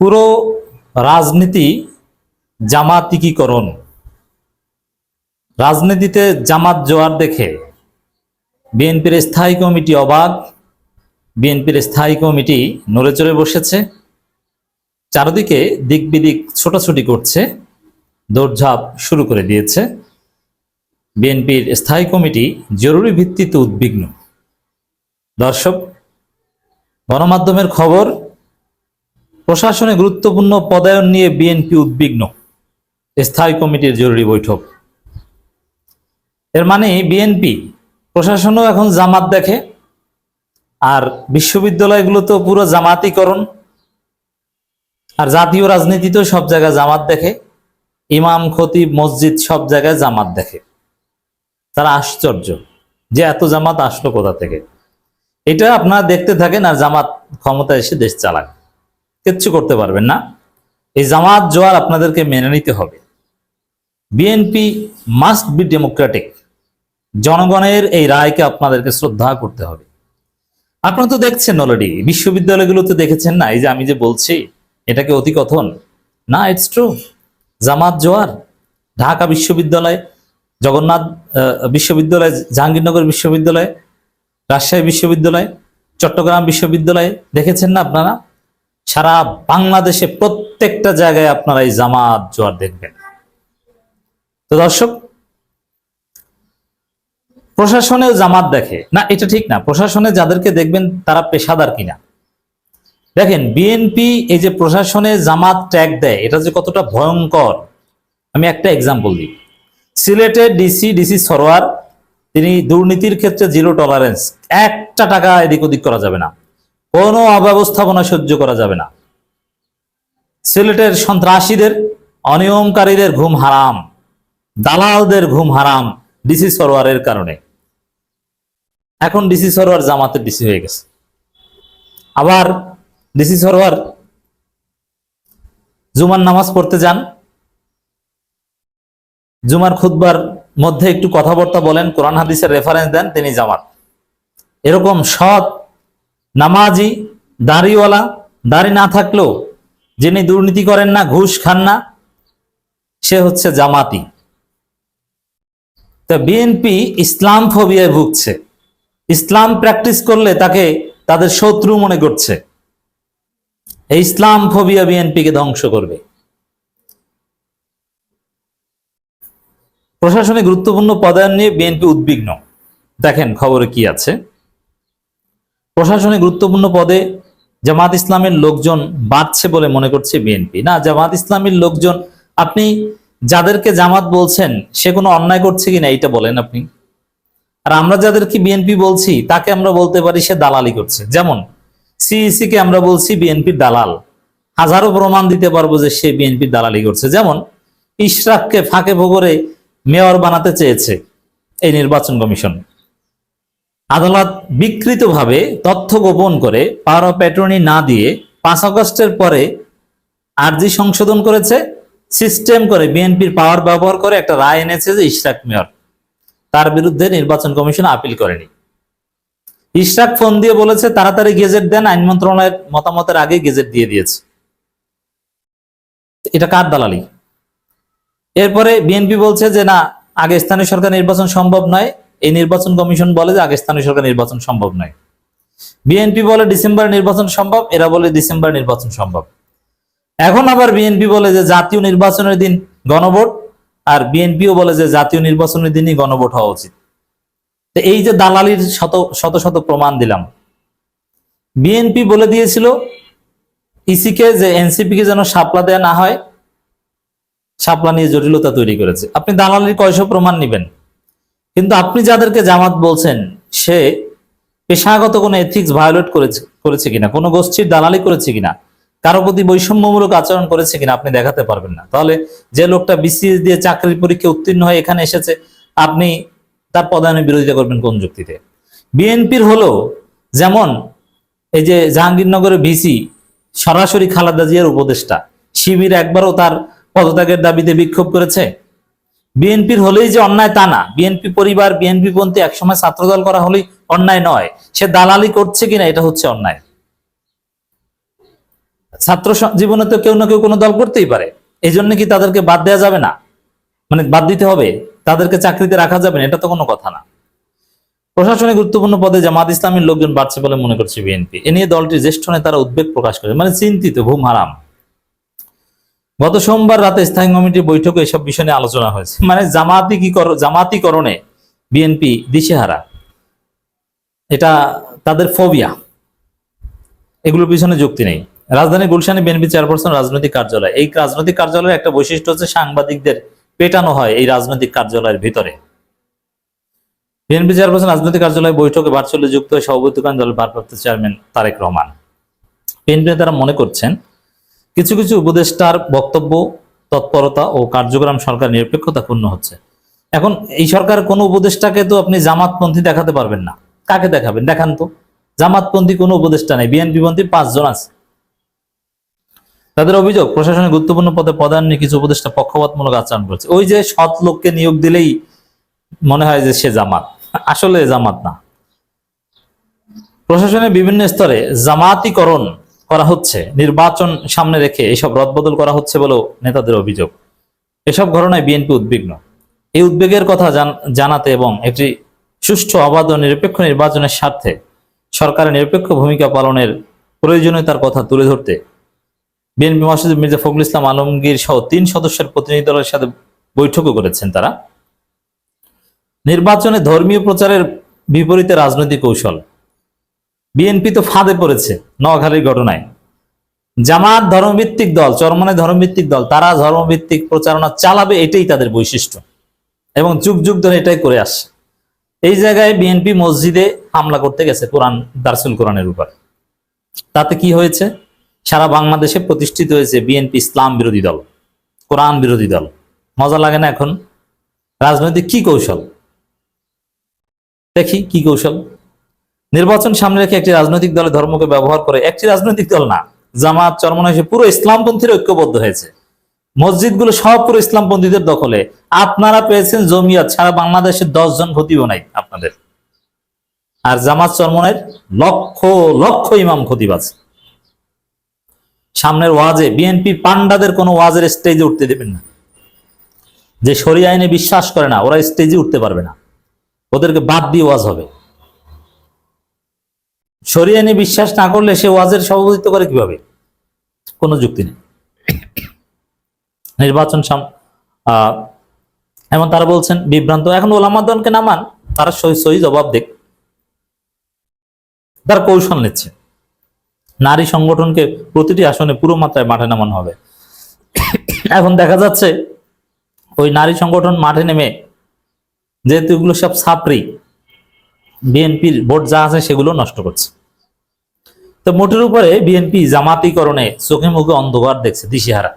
পুরো রাজনীতি জামাতিকীকরণ। রাজনীতিতে জামাত জোয়ার দেখে বিএনপির স্থায়ী কমিটি অবাধ, বিএনপির স্থায়ী কমিটি নড়ে চড়ে বসেছে, চারদিকে দিক বিদিক ছোটাছুটি করছে, দৌড়ঝাঁপ শুরু করে দিয়েছে। বিএনপির স্থায়ী কমিটি জরুরি ভিত্তিতে উদ্বিগ্ন। দর্শক, গণমাধ্যমের খবর প্রশাসনে গুরুত্বপূর্ণ পদায়ন নিয়ে বিএনপি উদ্বিগ্ন। স্থায়ী কমিটির জরুরি বৈঠক। এর মানে বিএনপি প্রশাসনও এখন জামাত দেখে, আর বিশ্ববিদ্যালয়গুলো তো পুরো জামাতিকরণ, আর জাতীয় রাজনীতিতেও সব জায়গায় জামাত দেখে, ইমাম, খতিব, মসজিদ সব জায়গায় জামাত দেখে। তারা আশ্চর্য যে এত জামাত আসলো কোথা থেকে। এটা আপনারা দেখতে থাকেন আর জামাত ক্ষমতা এসে দেশ চালাক কিচ্ছু করতে পারবেন না। এই জামাত জোয়ার আপনাদেরকে মেনে নিতে হবে। বিএনপি মাস্ট বি ডেমোক্রেটিক জনগণের এই রায়কে আপনাদেরকে শ্রদ্ধা করতে হবে। আপনারা তো দেখছেন অলরেডি বিশ্ববিদ্যালয়গুলোতে দেখেছেন না? এই যে আমি যে বলছি এটাকে অতিকথন? না ইটস ট্রু জামাত জোয়ার, ঢাকা বিশ্ববিদ্যালয়, জগন্নাথ বিশ্ববিদ্যালয়, জাহাঙ্গীরনগর বিশ্ববিদ্যালয়, রাজশাহী বিশ্ববিদ্যালয়, চট্টগ্রাম বিশ্ববিদ্যালয়, দেখেছেন না আপনারা? সারা বাংলাদেশে প্রত্যেকটা জায়গায় আপনারা এই জামাত জোয়ার দেখবেন। তো দর্শক প্রশাসনেও জামাত দেখে, না, এটা ঠিক না, প্রশাসনে যাদেরকে দেখবেন তারা পেশাদার কিনা। দেখেন বিএনপি এই যে প্রশাসনে জামাত ট্যাগ দেয়, এটা যে কতটা ভয়ঙ্কর, আমি একটা এক্সাম্পল দিই। সিলেটের ডিসি ডিসি সরোয়ার, তিনি দুর্নীতির ক্ষেত্রে জিরো টলারেন্স একটা টাকা এদিক ওদিক করা যাবে না। কোনো অব্যবস্থাপনা সহ্য করা যাবে না। সিলেটের সন্ত্রাসীদের, অনিয়মকারীদের ঘুম হারাম, দালালদের ঘুম হারাম ডিসি সরোয়ারের কারণে। এখন ডিসি সরোয়ার জামাতের ডিসি হয়ে গেছে। আবার ডিসি সরোয়ার জুমার নামাজ পড়তে যান। জুমার খুতবার মধ্যে একটু কথাবার্তা বলেন, কোরআন হাদিসের রেফারেন্স দেন, তিনি জামাত। এরকম সৎ নামাজি, দাড়িওয়ালা, দাড়ি না থাকলেও যিনি দুর্নীতি করেন না, ঘুষ খান না, সে হচ্ছে জামাতি। তা বিএনপি ইসলাম ফোবিয়ায় ভুগছে। ইসলাম প্র্যাকটিস করলে তাকে তাদের শত্রু মনে করছে। এই ইসলাম ফোবিয়া বিএনপিকে ধ্বংস করবে। প্রশাসনে গুরুত্বপূর্ণ পদায়ন নিয়ে বিএনপি উদ্বিগ্ন। দেখেন খবরে কি আছে। প্রশাসনে গুরুত্বপূর্ণ পদে জামাত ইসলামের লোকজন বাড়ছে বলে মনে করছে বিএনপি। না, জামাত ইসলামের লোকজন, আপনি যাদেরকে জামাত বলছেন, সে কোনো অন্যায় করছে কিনা এইটা বলেন আপনি। আর আমরা যাদেরকে বিএনপি বলছি, তাকে আমরা বলতে পারি সে দালালি করছে। যেমন সিইসি কে আমরা বলছি বিএনপির দালাল। হাজারো প্রমাণ দিতে পারব যে সে বিএনপির দালালি করছে। যেমন, ইশরাককে ফাঁকে ফোকরে মেয়র বানাতে চেয়েছে এই নির্বাচন কমিশন। আদালত বিকৃতভাবে তথ্য গোপন করে পাওয়ার অফ অ্যাটর্নি না দিয়ে পাঁচ আগস্টের পরে আর্জি সংশোধন করেছে, সিস্টেম করে বিএনপির পাওয়ার ব্যবহার করে একটা রায় এনেছে যে ইশরাক মেয়র তার বিরুদ্ধে নির্বাচন কমিশন আপিল করেনি। ইশরাক ফোন দিয়ে বলেছে, তাড়াতাড়ি গেজেট দেন, আইন মন্ত্রণালয়ের মতামতের আগে গেজেট দিয়ে দিয়েছে। এটা কার দালালি? এরপরে বিএনপি বলছে যে, না, আগে স্থানীয় সরকার নির্বাচন সম্ভব নয় এই নির্বাচন কমিশন বলে যে আগে স্থানীয় সরকার নির্বাচন সম্ভব নয়। বিএনপি বলে ডিসেম্বর নির্বাচন সম্ভব, এরা বলে ডিসেম্বর নির্বাচন সম্ভব। এখন আবার বিএনপি বলে যে জাতীয় নির্বাচনের দিন গণভোট, আর বিএনপিও বলে যে জাতীয় নির্বাচনের দিনই গণভোট হওয়া উচিত। তো এই যে দালালির শত শত শত প্রমাণ দিলাম। বিএনপি বলে দিয়েছিল, ইসিকে যে এনসিপি কে যেন সাপলা দেয়া না হয় সাপলা নিয়ে জটিলতা তৈরি করেছে। আপনি দালালির কয়শো প্রমাণ নিবেন? কিন্তু আপনি যাদেরকে জামাত বলছেন, সে পেশাগত কোনো এথিক্স ভায়োলেট করেছে করেছে কিনা, কোনো গোষ্ঠীর দালালি করেছে কিনা, কারও প্রতি বৈষম্যমূলক আচরণ করেছে কিনা আপনি দেখাতে পারবেন না। তাহলে যে লোকটা বিসিএস দিয়ে চাকরির পরীক্ষা উত্তীর্ণ হয়ে এখানে এসেছে, আপনি তার পদায়নের বিরোধিতা করবেন কোন যুক্তিতে? বিএনপির হলো যেমন এই যে জাহাঙ্গীরনগরের ভিসি সরাসরি খালেদা জিয়ার উপদেষ্টা, শিবির একবারও তার পদত্যাগের দাবিতে বিক্ষোভ করেছে বিএনপির হলেই যে অন্যায় তা না। বিএনপি পরিবার, বিএনপি পন্থী একসময় ছাত্রদল করা হলেই অন্যায় নয়। সে দালালি করছে কিনা এটা হচ্ছে অন্যায়। ছাত্র জীবনে তো কেউ না কেউ কোনো দল করতেই পারে। এই জন্য কি তাদেরকে বাদ দেওয়া যাবে না? মানে বাদ দিতে হবে? তাদেরকে চাকরিতে রাখা যাবে না? এটা তো কোনো কথা না। প্রশাসনে গুরুত্বপূর্ণ পদে জামাত ইসলামের লোকজন বাড়ছে বলে মনে করছে বিএনপি। এ নিয়ে দলটির জ্যেষ্ঠ নেতারা উদ্বেগ প্রকাশ করে মানে চিন্তিত, ঘুম হারাম। গত সোমবার রাতে স্থায়ী কমিটির বৈঠকে এসব বিষয় নিয়ে আলোচনা হয়েছে। মানে জামাতি কি কর জামাতিকরণে বিএনপি দিশেহারা। এটা তাদের ফোবিয়া। এগুলোর পিছনে যুক্তি নেই। রাজধানী গুলশানে বিএনপি চেয়ারপারসন রাজনৈতিক কার্যালয়। এই রাজনৈতিক কার্যালয়ের একটা বৈশিষ্ট্য হচ্ছে সাংবাদিকদের পেটানো হয় এই রাজনৈতিক কার্যালয়ের ভিতরে। বিএনপি চেয়ারপারসন রাজনৈতিক কার্যালয় বৈঠকে ভার্চুয়ালি যুক্ত হয়ে সভাপতি করেন দলের ভারপ্রাপ্ত চেয়ারম্যান তারেক রহমান। বিএনপি নেতারা মনে করছেন কিছু কিছু উপদেষ্টার বক্তব্য, তৎপরতা ও কার্যক্রম সরকার নিরপেক্ষতা পূর্ণ হচ্ছে। এখন এই সরকার কোনো উপদেষ্টাকে তো আপনি জামাতপন্থী দেখাতে পারবেন না। কাকে দেখাবেন? দেখান তো। জামাতপন্থী কোনো উপদেষ্টা নেই। বিএনপি পন্থী পাঁচজন আছে। তাদের অভিযোগ প্রশাসনের গুরুত্বপূর্ণ পদে পদায়ন নিয়ে কিছু উপদেষ্টা পক্ষপাতমূলক আচরণ করছে। ওই যে সৎ লোককে নিয়োগ দিলেই মনে হয় যে সে জামাত। আসলে জামাত না। প্রশাসনের বিভিন্ন স্তরে জামাতিকরণ করা হচ্ছে, নির্বাচন সামনে রেখে এসব রদবদল করা হচ্ছে বলেও নেতাদের অভিযোগ। এসব ঘটনায় বিএনপি উদ্বিগ্ন। এই উদ্বেগের কথা জানাতে এবং একটি সুষ্ঠু, অবাধ ও নিরপেক্ষ নির্বাচনের স্বার্থে সরকারের নিরপেক্ষ ভূমিকা পালনের প্রয়োজনীয়তার কথা তুলে ধরতে বিএনপি মহাসচিব মির্জা ফখরুল ইসলাম আলমগীর সহ তিন সদস্যের প্রতিনিধি দলের সাথে বৈঠকও করেছেন তারা। নির্বাচনে ধর্মীয় প্রচারের বিপরীতে রাজনৈতিক কৌশল বিএনপি তো ফাঁদে পড়েছে নোয়াখালীর ঘটনায়। জামাত ধর্মভিত্তিক দল চরমনে ধর্মভিত্তিক দল, তারা ধর্মভিত্তিক প্রচারণা চালাবে, এটাই তাদের বৈশিষ্ট্য। এবং যুগ যুগ ধরে এটাই করে আসছে। এই জায়গায় বিএনপি মসজিদে হামলা করতে গেছে কোরআন, দারসুল কোরআনের উপর। তাতে কি হয়েছে? সারা বাংলাদেশে প্রতিষ্ঠিত হয়েছে বিএনপি ইসলাম বিরোধী দল, কোরআন বিরোধী দল। মজা লাগে না এখন? রাজনৈতিক কি কৌশল? দেখি কি কৌশল। নির্বাচন সামনে রেখে একটি রাজনৈতিক দলের ধর্মকে ব্যবহার করে একটি রাজনৈতিক দল না জামাত চরমনা পুরো ইসলামপন্থীর ঐক্যবদ্ধ হয়েছে। মসজিদগুলো সব পুরো ইসলামপন্থীদের দখলে। আপনারা পেয়েছেন জমিয়ত, সারা বাংলাদেশের দশ জন খতিব নাই আপনাদের। আর জামাত চরমনের লক্ষ লক্ষ ইমাম খতিব আছে। সামনের ওয়াজে বিএনপি পান্ডাদের কোনো ওয়াজের স্টেজে উঠতে দেবেন না। যে সরি আইনে বিশ্বাস করে না, ওরা স্টেজে উঠতে পারবে না। ওদেরকে বাদ দিয়ে ওয়াজ হবে। সরি আইনে বিশ্বাস না করলে সে ওয়াজের সভাপতিত্ব করে কীভাবে? কোনো যুক্তি নেই। নির্বাচন এমন তারা বলছেন, বিভ্রান্ত। এখন ওলামাদনকে নামান তারা সহি সহি জবাব দেখ তার কৌশল নিচ্ছে। নারী সংগঠনকে প্রতিটি আসনে পুরো মাত্রায় মাঠে নামানো হবে। এখন দেখা যাচ্ছে, ওই নারী সংগঠন মাঠে নেমে, যেহেতু এগুলো সব ছাপরি বিএনপির ভোট যা আছে সেগুলো নষ্ট করছে। তো মোটের উপরে বিএনপি জামাতিকরণে চোখে মুখে অন্ধকার দেখছে দিশেহারা।